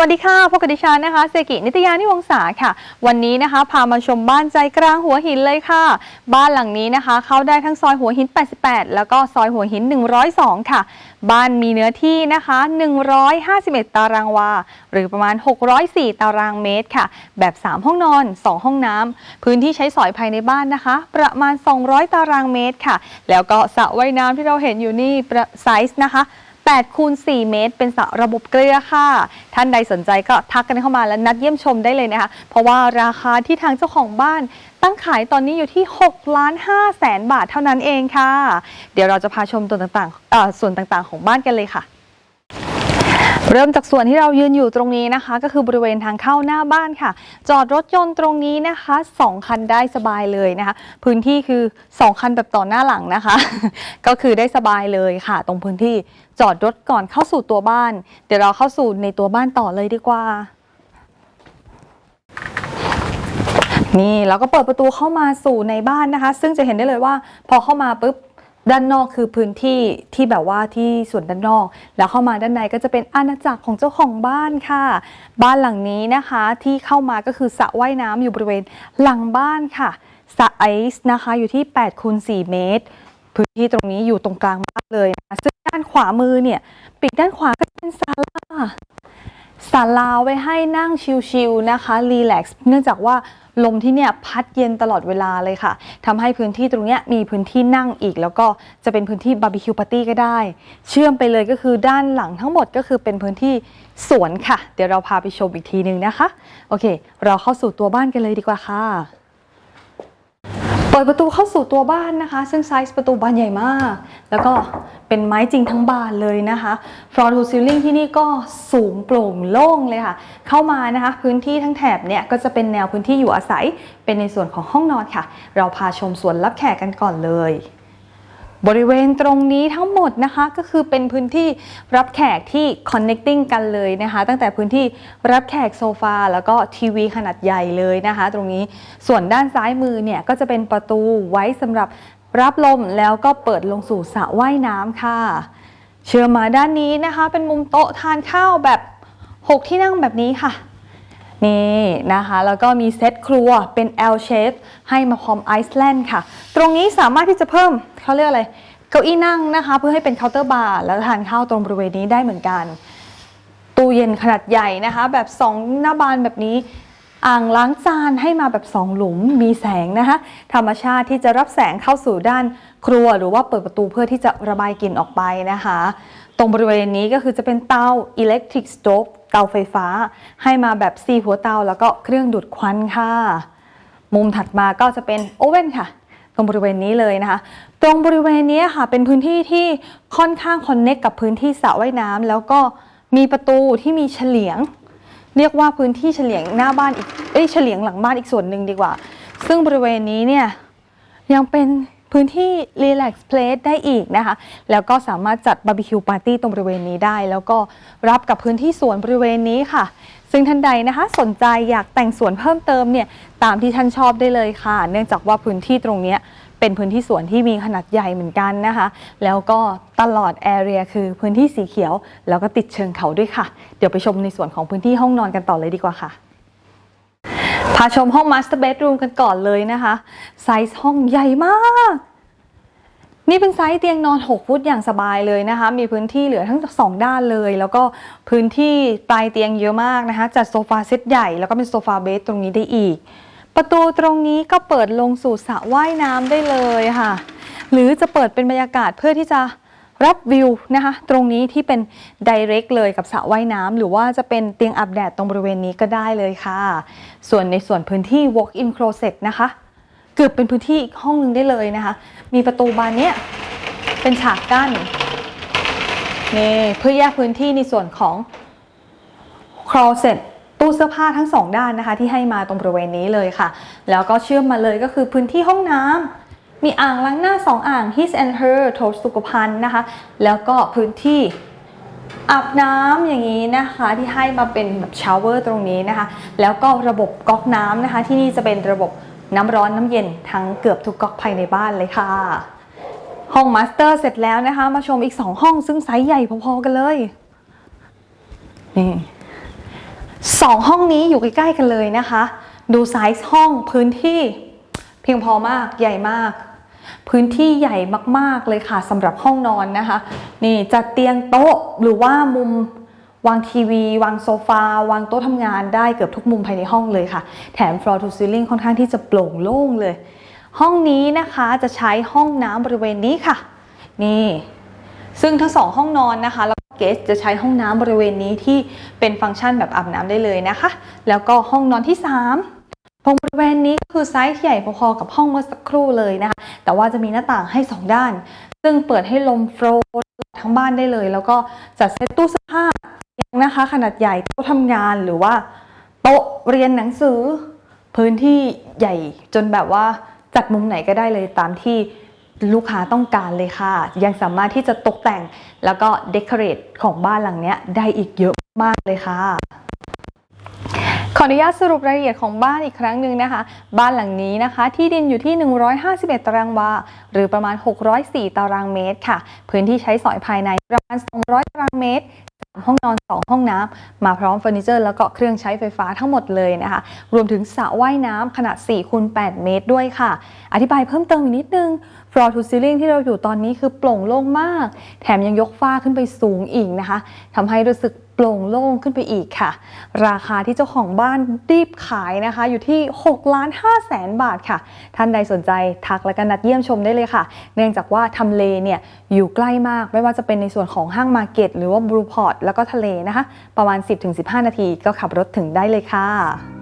วัสดีค่ะ พบกับดิฉันนะคะ เซกิ นิตยานิวงศาค่ะ วันนี้นะคะ พามาชมบ้านใจกลางหัวหินเลยค่ะ บ้านหลังนี้นะคะ เข้าได้ทั้งซอยหัวหิน 88 แล้วก็ซอยหัวหิน 102 ค่ะ บ้านมีเนื้อที่นะคะ 151 ตารางวา หรือประมาณ 604 ตารางเมตรค่ะ แบบ 3 ห้องนอน 2 ห้องน้ำพื้นที่ใช้สอยภายในบ้านนะคะ ประมาณ 200 ตารางเมตรค่ะ แล้วก็สระว่ายน้ำที่เราเห็นอยู่นี่ไซส์นะคะ 8คูณ4เมตร เป็นสระระบบเกลือค่ะ ท่านใดสนใจก็ทักกันเข้ามาและนัดเยี่ยมชมได้เลยนะคะ เพราะว่าราคาที่ทางเจ้าของบ้านตั้งขายตอนนี้อยู่ที่6ล้าน5แสนบาทเท่านั้นเองค่ะ เดี๋ยวเราจะพาชมตัวต่างๆส่วนต่างๆ ของบ้านกันเลยค่ะ เริ่มจากส่วนที่เรายืนอยู่ตรงนี้นะคะ ก็คือบริเวณทางเข้าหน้าบ้านค่ะ จอดรถยนต์ตรงนี้นะคะ 2 คันได้สบายเลยนะคะ พื้นที่คือ 2 คันแบบต่อหน้าหลังนะคะ ก็คือได้สบายเลยค่ะ ตรงพื้นที่จอดรถก่อนเข้าสู่ตัวบ้าน เดี๋ยวเราเข้าสู่ในตัวบ้านต่อเลยดีกว่านี่เราก็เปิดประตูเข้ามาสู่ในบ้านนะคะ ซึ่งจะเห็นได้เลยว่า พอเข้ามาปุ๊บ ด้านนอกคือพื้นที่ที่แบบว่าที่ส่วนด้านนอก แล้วเข้ามาด้านในก็จะเป็นอาณาจักรของเจ้าของบ้านค่ะ บ้านหลังนี้นะคะที่เข้ามาก็คือสระว่ายน้ำอยู่บริเวณหลังบ้านค่ะสระไอซ์นะคะอยู่ที่8คูณ4เมตร พื้นที่ตรงนี้อยู่ตรงกลางบ้านเลยนะซึ่งด้านขวามือเนี่ยปีกด้านขวาก็จะเป็นศาลา ศาลาไว้ให้นั่งชิลๆนะคะรีแลกซ์เนื่องจากว่าลมที่เนี่ยพัดเย็นตลอดเวลาเลยค่ะทำให้พื้นที่ตรงนี้มีพื้นที่นั่งอีก แล้วก็จะเป็นพื้นที่บาร์บีคิวปาร์ตี้ก็ได้ เชื่อมไปเลยก็คือด้านหลังทั้งหมดก็คือเป็นพื้นที่สวนค่ะ เดี๋ยวเราพาไปชมอีกทีหนึ่งนะคะ โอเค เราเข้าสู่ตัวบ้านกันเลยดีกว่าค่ะ เปิดประตูเข้าสู่ตัวบ้านนะคะ ซึ่งไซส์ประตูบานใหญ่มาก แล้วก็เป็นไม้จริงทั้งบานเลยนะคะฟลอร์ทูซิลลิงที่นี่ก็สูงโปร่งโล่งเลยค่ะ เข้ามานะคะ พื้นที่ทั้งแถบเนี่ยก็จะเป็นแนวพื้นที่อยู่อาศัย เป็นในส่วนของห้องนอนค่ะ เราพาชมสวนรับแขกกันก่อนเลย บริเวณตรงนี้ทั้งหมดนะคะก็คือเป็นพื้นที่รับแขกที่ connecting กันเลยนะคะ ตั้งแต่พื้นที่รับแขกโซฟาแล้วก็ทีวีขนาดใหญ่เลยนะคะ ตรงนี้ส่วนด้านซ้ายมือเนี่ยก็จะเป็นประตูไว้สำหรับรับลมแล้วก็เปิดลงสู่สระว่ายน้ำค่ะ เชื่อมาด้านนี้นะคะ เป็นมุมโต๊ะทานข้าวแบบ 6 ที่นั่งแบบนี้ค่ะ นี่นะคะ แล้วก็มีเซตครัวเป็น L shape ให้มาพร้อมไอซ์แลนด์ค่ะ ตรงนี้สามารถที่จะเพิ่มเขาเรียกอะไร เก้าอี้นั่งนะคะ เพื่อให้เป็นเคาน์เตอร์บาร์แล้วทานข้าวตรงบริเวณนี้ได้เหมือนกัน ตู้เย็นขนาดใหญ่นะคะ แบบ 2 หน้าบานแบบนี้อ่างล้างจานให้มาแบบ2หลุมมีแสงนะคะ ธรรมชาติที่จะรับแสงเข้าสู่ด้านครัวหรือว่าเปิดประตูเพื่อที่จะระบายกลิ่นออกไปนะคะ ตรงบริเวณนี้ก็คือจะเป็นเตา electric stove เตาไฟฟ้า ให้มาแบบซีหัวเตาแล้วก็เครื่องดูดควันค่ะ มุมถัดมาก็จะเป็นโอเว่นค่ะ ตรงบริเวณนี้เลยนะคะ ตรงบริเวณนี้ค่ะเป็นพื้นที่ที่ค่อนข้างคอนเน็กกับพื้นที่สระว่ายน้ำแล้วก็มีประตูที่มีเฉลียง เรียกว่าพื้นที่เฉลียงหน้าบ้านอีกเอ้ยเฉลียงหลังบ้านอีกส่วนหนึ่งดีกว่า ซึ่งบริเวณนี้เนี่ยยังเป็น พื้นที่ relax place ได้อีกนะคะ แล้วก็สามารถจัดบาร์บีคิวปาร์ตี้ตรงบริเวณนี้ได้ แล้วก็รับกับพื้นที่สวนบริเวณนี้ค่ะ ซึ่งท่านใดนะคะ สนใจอยากแต่งสวนเพิ่มเติมเนี่ยตามที่ท่านชอบได้เลยค่ะ เนื่องจากว่าพื้นที่ตรงนี้เป็นพื้นที่สวนที่มีขนาดใหญ่เหมือนกันนะคะ แล้วก็ตลอดแอเรียคือพื้นที่สีเขียว แล้วก็ติดเชิงเขาด้วยค่ะ เดี๋ยวไปชมในส่วนของพื้นที่ห้องนอนกันต่อเลยดีกว่าค่ะ พาชมห้อง Master Bedroom กันก่อนเลยนะคะ ไซส์ห้องใหญ่มาก นี่เป็นไซส์เตียงนอน 6 ฟุตอย่างสบายเลยนะคะ มีพื้นที่เหลือทั้งสองด้านเลย แล้วก็พื้นที่ปลายเตียงเยอะมากนะคะ จัดโซฟาเซตใหญ่ แล้วก็เป็นโซฟาเบสตรงนี้ได้อีก ประตูตรงนี้ก็เปิดลงสู่สระว่ายน้ำได้เลยค่ะ หรือจะเปิดเป็นบรรยากาศเพื่อที่จะ รับวิวนะคะตรงนี้ที่เป็น direct เลยกับสระว่ายน้ำหรือว่าจะเป็นเตียงอาบแดดตรงบริเวณนี้ก็ได้เลยค่ะ ส่วนในส่วนพื้นที่ walk in closet นะคะ เกือบเป็นพื้นที่อีกห้องหนึ่งได้เลยนะคะ มีประตูบานเนี้ยเป็นฉากกั้นนี่เพื่อแยกพื้นที่ในส่วนของ closet ตู้เสื้อผ้าทั้งสองด้านนะคะที่ให้มาตรงบริเวณนี้เลยค่ะ แล้วก็เชื่อมมาเลยก็คือพื้นที่ห้องน้ำ มีอ่างล้างหน้า 2 อ่าง his and her โถสุขภัณฑ์นะคะ แล้วก็พื้นที่อาบน้ำอย่างนี้นะคะที่ให้มาเป็นแบบชาวเวอร์ตรงนี้นะคะ แล้วก็ระบบก๊อกน้ำนะคะ ที่นี่จะเป็นระบบน้ำร้อนน้ำเย็นทั้งเกือบทุกก๊อกภายในบ้านเลยค่ะ ห้องมาสเตอร์เสร็จแล้วนะคะ มาชมอีก 2 ห้องซึ่งไซส์ใหญ่พอๆกันเลยนี่สองห้องนี้อยู่ใกล้ๆกันเลยนะคะ ดูไซส์ห้องพื้นที่ เพียงพอมากใหญ่มาก พื้นที่ใหญ่มากๆเลยค่ะสำหรับห้องนอนนะคะ นี่จัดเตียงโต๊ะหรือว่ามุมวางทีวี วางโซฟา วางโต๊ะทำงานได้เกือบทุกมุมภายในห้องเลยค่ะ แถม floor to ceiling ค่อนข้างที่จะโปร่งโล่งเลย ห้องนี้นะคะจะใช้ห้องน้ำบริเวณนี้ค่ะ นี่ ซึ่งทั้งสองห้องนอนนะคะแล้วเกสจะใช้ห้องน้ำบริเวณนี้ที่เป็นฟังก์ชันแบบอาบน้ำได้เลยนะคะ แล้วก็ห้องนอนที่ 3 ตรงบริเวณนี้คือไซส์ใหญ่พอๆกับห้องเมื่อสักครู่เลยนะคะ แต่ว่าจะมีหน้าต่างให้ 2 ด้าน ซึ่งเปิดให้ลมโฟล์ทั้งบ้านได้เลย แล้วก็จัดเซตตู้เสื้อผ้านะคะ ขนาดใหญ่โต๊ะทำงานหรือว่า โต๊ะเรียนหนังสือ พื้นที่ใหญ่จนแบบว่าจัดมุมไหนก็ได้เลยตามที่ลูกค้าต้องการเลยค่ะ ยังสามารถที่จะตกแต่งแล้วก็เดคอเรทของบ้านหลังนี้ได้อีกเยอะมากเลยค่ะ ขออนุญาตสรุปรายละเอียดของบ้านอีกครั้งหนึ่งนะคะ บ้านหลังนี้นะคะ ที่ดินอยู่ที่ 151 ตารางวา หรือประมาณ 604 ตารางเมตรค่ะ พื้นที่ใช้สอยภายในประมาณ 200 ตารางเมตรห้องนอน 2 ห้องน้ำมาพร้อมเฟอร์นิเจอร์แล้วก็เครื่องใช้ไฟฟ้าทั้งหมดเลยนะคะ รวมถึงสระว่ายน้ำขนาด4คูณ8เมตรด้วยค่ะ อธิบายเพิ่มเติมอีกนิดนึง floor to ceiling ที่เราอยู่ตอนนี้คือโปร่งโล่งมาก แถมยังยกฝ้าขึ้นไปสูงอีกนะคะทำให้รู้สึก โปร่งโล่งขึ้นไปอีกค่ะ ราคาที่เจ้าของบ้านรีบขายนะคะ อยู่ที่6ล้าน5แสนบาทค่ะ ท่านใดสนใจทักและกันนัดเยี่ยมชมได้เลยค่ะ เนื่องจากว่าทำเลเนี่ยอยู่ใกล้มาก ไม่ว่าจะเป็นในส่วนของห้างมาร์เก็ตหรือว่าบรูพอร์ตแล้วก็ทะเลนะคะ ประมาณ 10-15 นาทีก็ขับรถถึงได้เลยค่ะ